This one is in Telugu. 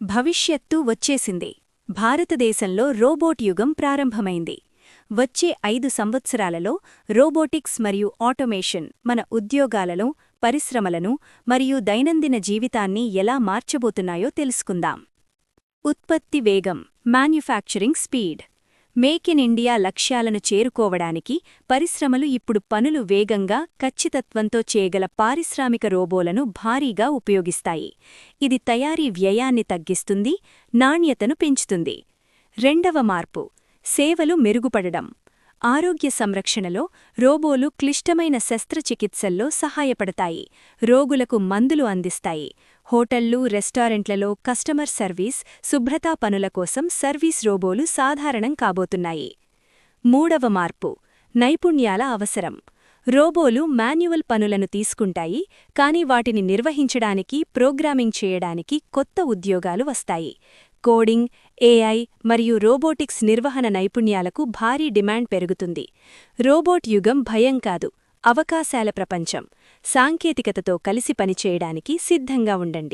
భవిష్యత్తు వచ్చేసింది. భారతదేశంలో రోబోట్ యుగం ప్రారంభమైంది. వచ్చే ఐదు సంవత్సరాలలో రోబోటిక్స్ మరియు ఆటోమేషన్ మన ఉద్యోగాలలో పరిశ్రమలను మరియు దైనందిన జీవితాన్ని ఎలా మార్చబోతున్నాయో తెలుసుకుందాం. ఉత్పత్తి వేగం manufacturing speed. Make in India లక్ష్యాలను చేరుకోవడానికి పరిశ్రమలు ఇప్పుడు పనులు వేగంగా ఖచ్చితత్వంతో చేయగల పారిశ్రామిక రోబోలను భారీగా ఉపయోగిస్తాయి. ఇది తయారీ వ్యయాన్ని తగ్గిస్తుంది నాణ్యతను పెంచుతుంది. రెండవ మార్పు సేవలు మెరుగుపడడం. ఆరోగ్య సంరక్షణలో రోబోలు క్లిష్టమైన శస్త్రచికిత్సల్లో సహాయపడతాయి. రోగులకు మందులు అందిస్తాయి. హోటళ్ళు రెస్టారెంట్లలో కస్టమర్ సర్వీస్ శుభ్రతా పనుల కోసం సర్వీస్ రోబోలు సాధారణం కాబోతున్నాయి. మూడవ మార్పు నైపుణ్యాల అవసరం. రోబోలు మాన్యువల్ పనులను తీసుకుంటాయి కాని వాటిని నిర్వహించడానికి ప్రోగ్రామింగ్ చేయడానికి కొత్త ఉద్యోగాలు వస్తాయి. కోడింగ్ ఏఐ మరియు రోబోటిక్స్ నిర్వహణ నైపుణ్యాలకు భారీ డిమాండ్ పెరుగుతుంది. రోబోట్ యుగం భయం కాదు. అవకాశాల ప్రపంచం. సాంకేతికతతో కలిసి పనిచేయడానికి సిద్ధంగా ఉండండి.